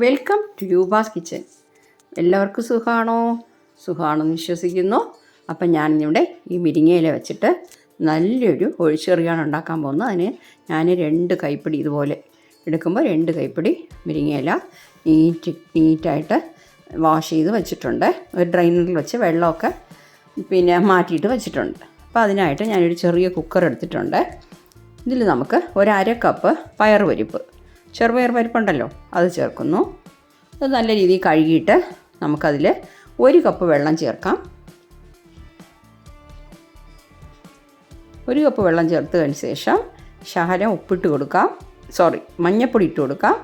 Welcome to യൂബാസ് kitchen. എല്ലാവർക്കും സുഖമാണോ സുഖമാണെന്ന് വിശ്വസിക്കുന്നു. അപ്പം ഞാനിന്നിവിടെ ഈ മിരിങ്ങയില വെച്ചിട്ട് നല്ലൊരു ഒഴിച്ചെറിയാണ് ഉണ്ടാക്കാൻ പോകുന്നത്. അതിന് ഞാൻ രണ്ട് കൈപ്പിടി ഇതുപോലെ എടുക്കുമ്പോൾ രണ്ട് കൈപ്പിടി മിരിങ്ങയില നീറ്റ് നീറ്റായിട്ട് വാഷ് ചെയ്ത് വെച്ചിട്ടുണ്ട്. ഒരു ഡ്രൈനറിൽ വെച്ച് വെള്ളമൊക്കെ പിന്നെ മാറ്റിയിട്ട് വെച്ചിട്ടുണ്ട്. അപ്പോൾ അതിനായിട്ട് ഞാനൊരു ചെറിയ കുക്കർ എടുത്തിട്ടുണ്ട്. ഇതിൽ നമുക്ക് ഒരു അര കപ്പ് പയർ പരിപ്പ് ചെറുപയർ പരിപ്പുണ്ടല്ലോ അത് ചേർക്കുന്നു. അത് നല്ല രീതിയിൽ കഴുകിയിട്ട് നമുക്കതിൽ ഒരു കപ്പ് വെള്ളം ചേർക്കാം. ഒരു കപ്പ് വെള്ളം ചേർത്തതിന് ശേഷം ശകലം ഉപ്പിട്ട് കൊടുക്കാം. സോറി മഞ്ഞൾപ്പൊടി ഇട്ട് കൊടുക്കാം.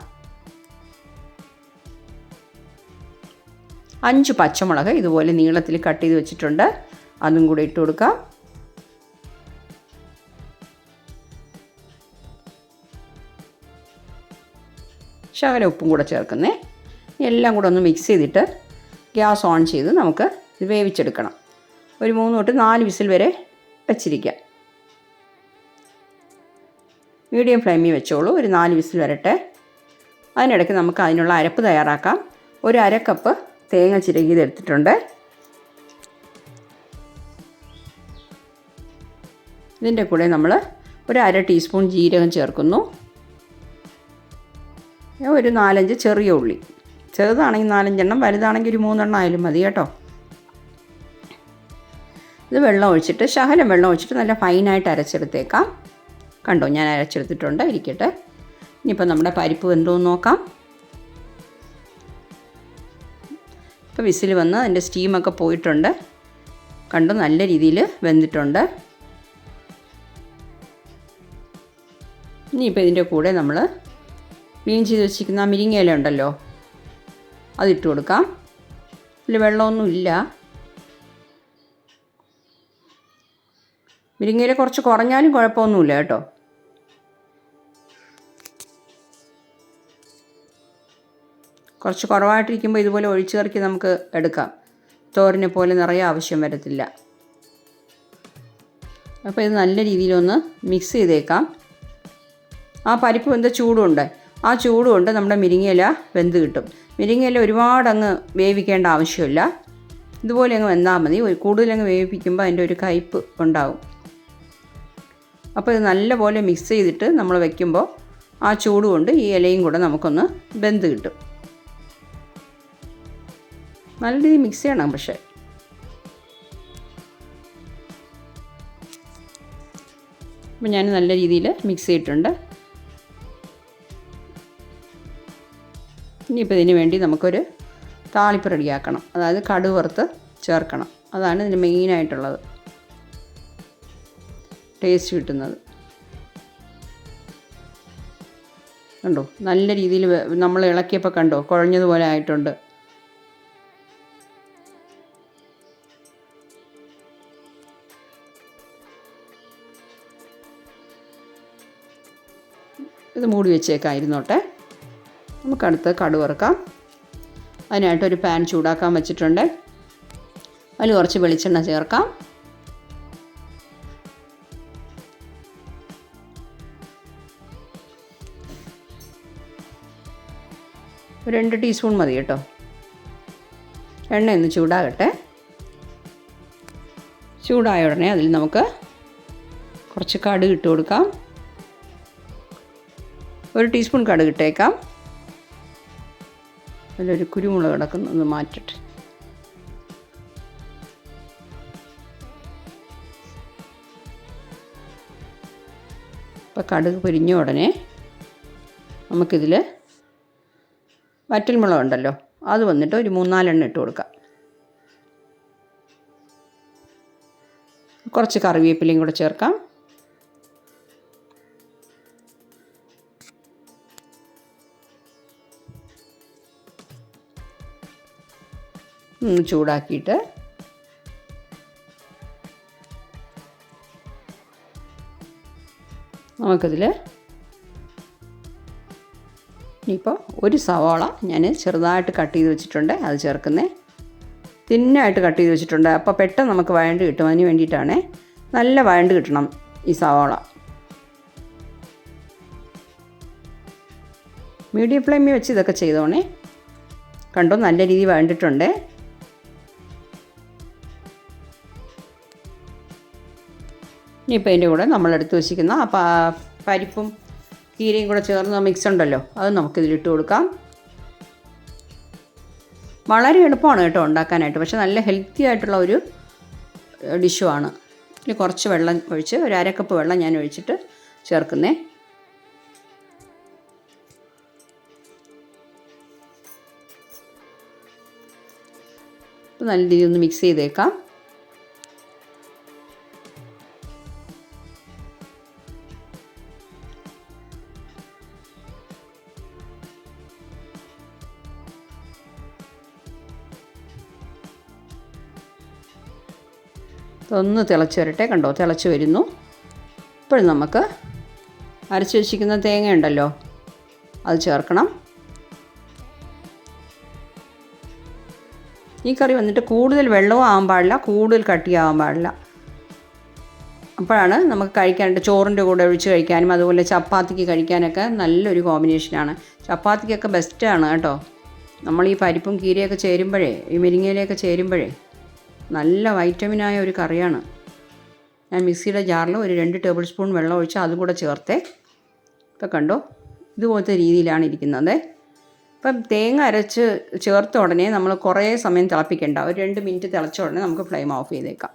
അഞ്ച് പച്ചമുളക് ഇതുപോലെ നീളത്തിൽ കട്ട് ചെയ്ത് വെച്ചിട്ടുണ്ട്. അതും കൂടി ഇട്ട് കൊടുക്കാം. ശകല ഉപ്പും കൂടെ ചേർക്കുന്നേ. എല്ലാം കൂടെ ഒന്ന് മിക്സ് ചെയ്തിട്ട് ഗ്യാസ് ഓൺ ചെയ്ത് നമുക്ക് വേവിച്ചെടുക്കണം. ഒരു മൂന്ന് തൊട്ട് നാല് വിസിൽ വരെ വെച്ചിരിക്കാം മീഡിയം ഫ്ലെയിമിൽ വെച്ചോളൂ. ഒരു നാല് വിസിൽ വരട്ടെ. അതിനിടയ്ക്ക് നമുക്ക് അതിനുള്ള അരപ്പ് തയ്യാറാക്കാം. ഒരു അര കപ്പ് തേങ്ങ ചിരകിയത് എടുത്തിട്ടുണ്ട്. ഇതിന്റെ കൂടെ നമ്മൾ ഒരു അര ടീസ്പൂൺ ജീരകം ചേർക്കുന്നു. ഒരു നാലഞ്ച് ചെറിയ ഉള്ളി. ചെറുതാണെങ്കിൽ നാലഞ്ചെണ്ണം വലുതാണെങ്കിൽ ഒരു മൂന്നെണ്ണം ആയാലും മതി കേട്ടോ. ഇത് വെള്ളം ഒഴിച്ചിട്ട് ശകലം വെള്ളം ഒഴിച്ചിട്ട് നല്ല ഫൈനായിട്ട് അരച്ചെടുത്തേക്കാം. കണ്ടോ ഞാൻ അരച്ചെടുത്തിട്ടുണ്ട് ഇരിക്കട്ടെ. ഇനിയിപ്പോൾ നമ്മുടെ പരിപ്പ് വെന്തോന്ന് നോക്കാം. ഇപ്പോൾ വിസിൽ വന്ന് അതിന്റെ സ്റ്റീമൊക്കെ പോയിട്ടുണ്ട്. കണ്ടു നല്ല രീതിയിൽ വെന്തിട്ടുണ്ട്. ഇനിയിപ്പോൾ ഇതിന്റെ കൂടെ നമ്മൾ ക്ലീൻ ചെയ്ത് വെച്ചിരിക്കുന്ന ആ ഇല ഉണ്ടല്ലോ അതിട്ട് കൊടുക്കാം. ഇതിൽ വെള്ളമൊന്നുമില്ല. മുരിങ്ങയില കുറച്ച് കുറഞ്ഞാലും കുഴപ്പമൊന്നുമില്ല കേട്ടോ. കുറച്ച് കുറവായിട്ടിരിക്കുമ്പോൾ ഇതുപോലെ ഒഴിച്ചു ചേർക്കി നമുക്ക് എടുക്കാം. തോരനെ പോലെ നിറയെ ആവശ്യം വരത്തില്ല. അപ്പോൾ ഇത് നല്ല രീതിയിലൊന്ന് മിക്സ് ചെയ്തേക്കാം. ആ പരിപ്പ് എന്താ ചൂടുണ്ട്. ആ ചൂട് കൊണ്ട് നമ്മുടെ മിരിങ്ങയില വെന്ത് കിട്ടും. മിരിങ്ങയില ഒരുപാട് അങ്ങ് വേവിക്കേണ്ട ആവശ്യമില്ല. ഇതുപോലെ അങ്ങ് വെന്താൽ മതി. കൂടുതലങ്ങ് വേവിപ്പിക്കുമ്പോൾ അതിന്റെ ഒരു കയ്പ്പ് ഉണ്ടാവും. അപ്പോൾ ഇത് നല്ലപോലെ മിക്സ് ചെയ്തിട്ട് നമ്മൾ വെക്കുമ്പോൾ ആ ചൂട് കൊണ്ട് ഈ ഇലയും കൂടെ നമുക്കൊന്ന് വെന്ത് കിട്ടും. നല്ല രീതിയിൽ മിക്സ് ചെയ്യണം പക്ഷേ. അപ്പം ഞാൻ നല്ല രീതിയിൽ മിക്സ് ചെയ്തിട്ടുണ്ട്. ഇനിയിപ്പോൾ ഇതിന് വേണ്ടി നമുക്കൊരു താളിപ്പ് റെഡിയാക്കണം. അതായത് കടുവറുത്ത് ചേർക്കണം. അതാണ് ഇതിന് മെയിനായിട്ടുള്ളത് ടേസ്റ്റ് കിട്ടുന്നത്. കണ്ടോ? നല്ല രീതിയിൽ നമ്മൾ ഇളക്കിയപ്പോൾ കണ്ടോ? കുഴഞ്ഞതുപോലെ ആയിട്ടുണ്ട്. ഇത് മൂടി വെച്ചേക്കാം ഇരുന്നോട്ടെ. നമുക്ക് അടുത്ത് കടുവറക്കാം വറുക്കാം. അതിനായിട്ട് ഒരു പാൻ ചൂടാക്കാൻ വെച്ചിട്ടുണ്ട്. അതിൽ കുറച്ച് വെളിച്ചെണ്ണ ചേർക്കാം. രണ്ട് ടീസ്പൂൺ മതി കേട്ടോ. എണ്ണ ഒന്ന് ചൂടാകട്ടെ. ചൂടായ ഉടനെ അതിൽ നമുക്ക് കുറച്ച് കടുക് ഇട്ട് കൊടുക്കാം. ഒരു ടീസ്പൂൺ കടുക് ഇട്ടേക്കാം. അതിലൊരു കുരുമുളക് കിടക്കുന്നു ഒന്ന് മാറ്റട്ടെ. ഇപ്പോൾ കടുക് പൊരിഞ്ഞ ഉടനെ നമുക്കിതിൽ വറ്റൽമുളക് ഉണ്ടല്ലോ അത് വന്നിട്ട് ഒരു മൂന്നാലെണ്ണം ഇട്ട് കൊടുക്കാം. കുറച്ച് കറിവേപ്പിലയും കൂടെ ചേർക്കാം. ഒന്ന് ചൂടാക്കിയിട്ട് നമുക്കതിൽ ഇപ്പോൾ ഒരു സവാള ഞാൻ ചെറുതായിട്ട് കട്ട് ചെയ്ത് വെച്ചിട്ടുണ്ട് അത് ചേർക്കുന്നേ. തിന്നായിട്ട് കട്ട് ചെയ്ത് വെച്ചിട്ടുണ്ട്. അപ്പോൾ പെട്ടെന്ന് നമുക്ക് വഴണ്ട് കിട്ടും അതിന് വേണ്ടിയിട്ടാണ് നല്ല വഴണ്ട് കിട്ടണം ഈ സവാള. മീഡിയം ഫ്ലെയിമിൽ വെച്ച് ഇതൊക്കെ ചെയ്തോണേ. കണ്ടോ? നല്ല രീതിയിൽ വേണ്ടിട്ടുണ്ട് ഇനിയിപ്പോൾ അതിന്റെ കൂടെ നമ്മളെടുത്ത് വെച്ചിരിക്കുന്ന ആ പരിപ്പും കീരയും കൂടെ ചേർന്ന് മിക്സ് ഉണ്ടല്ലോ. അത് നമുക്കിതിലിട്ട് കൊടുക്കാം. വളരെ എളുപ്പമാണ് കേട്ടോ ഉണ്ടാക്കാനായിട്ട്. പക്ഷെ നല്ല ഹെൽത്തി ആയിട്ടുള്ള ഒരു ഡിഷുമാണ് ഇനി കുറച്ച് വെള്ളം ഒഴിച്ച് ഒരു അരക്കപ്പ് വെള്ളം ഞാൻ ഒഴിച്ചിട്ട് ചേർക്കുന്നേ. നല്ല രീതിയിൽ ഒന്ന് മിക്സ് ചെയ്തേക്കാം. ഒന്ന് തിളച്ച് വരട്ടെ കണ്ടോ? തിളച്ച് വരുന്നു. ഇപ്പോൾ നമുക്ക് അരച്ച് വെച്ചിരിക്കുന്ന തേങ്ങ ഉണ്ടല്ലോ അത് ചേർക്കണം. ഈ കറി വന്നിട്ട് കൂടുതൽ വെള്ളവും ആവാൻ പാടില്ല കൂടുതൽ കട്ടിയാവാൻ പാടില്ല. അപ്പോഴാണ് നമുക്ക് കഴിക്കാനായിട്ട് ചോറിന്റെ കൂടെ ഒഴിച്ച് കഴിക്കാനും അതുപോലെ ചപ്പാത്തിക്ക് കഴിക്കാനൊക്കെ നല്ലൊരു കോമ്പിനേഷനാണ്. ചപ്പാത്തിക്കൊക്കെ ബെസ്റ്റാണ് കേട്ടോ. നമ്മൾ ഈ പരിപ്പും കീരയൊക്കെ ചേരുമ്പോഴേ ഈ മുരിങ്ങയിലൊക്കെ ചേരുമ്പോഴേ. നല്ല വൈറ്റമിനായ ഒരു കറിയാണ്. ഞാൻ മിക്സിയുടെ ജാറിൽ ഒരു രണ്ട് ടേബിൾ സ്പൂൺ വെള്ളം ഒഴിച്ച് അതും കൂടെ ചേർത്തേ ഇപ്പോൾ കണ്ടോ? ഇതുപോലത്തെ രീതിയിലാണ് ഇരിക്കുന്നത്. ഇപ്പം തേങ്ങ അരച്ച് ചേർത്ത ഉടനെ നമ്മൾ കുറേ സമയം തിളപ്പിക്കേണ്ട. ഒരു രണ്ട് മിനിറ്റ് തിളച്ച ഉടനെ നമുക്ക് ഫ്ലെയിം ഓഫ് ചെയ്തേക്കാം.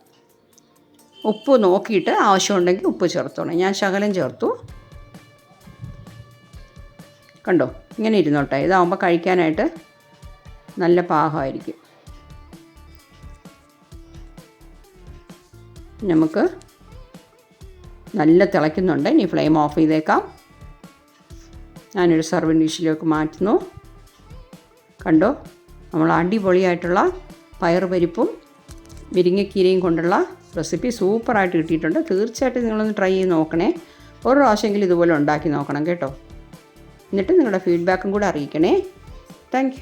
ഉപ്പ് നോക്കിയിട്ട് ആവശ്യമുണ്ടെങ്കിൽ ഉപ്പ് ചേർത്തോണം ഞാൻ ശകലം ചേർത്തു. കണ്ടോ? ഇങ്ങനെ ഇരുന്നോട്ടെ. ഇതാകുമ്പോൾ കഴിക്കാനായിട്ട് നല്ല പാകമായിരിക്കും. നമുക്ക് നല്ല തിളയ്ക്കുന്നുണ്ട്. ഇനി ഫ്ലെയിം ഓഫ് ചെയ്തേക്കാം. ഞാനൊരു സർവിങ് ഡിഷിലേക്ക് മാറ്റുന്നു. കണ്ടോ? നമ്മൾ അടിപൊളിയായിട്ടുള്ള പയർ പരിപ്പും മുരിങ്ങക്കീരയും കൊണ്ടുള്ള റെസിപ്പി സൂപ്പറായിട്ട് കിട്ടിയിട്ടുണ്ട്. തീർച്ചയായിട്ടും നിങ്ങളൊന്ന് ട്രൈ ചെയ്ത് നോക്കണേ. ഒരു പ്രാവശ്യമെങ്കിലും ഇതുപോലെ ഉണ്ടാക്കി നോക്കണം കേട്ടോ. എന്നിട്ട് നിങ്ങളുടെ ഫീഡ്ബാക്കും കൂടെ അറിയിക്കണേ. താങ്ക്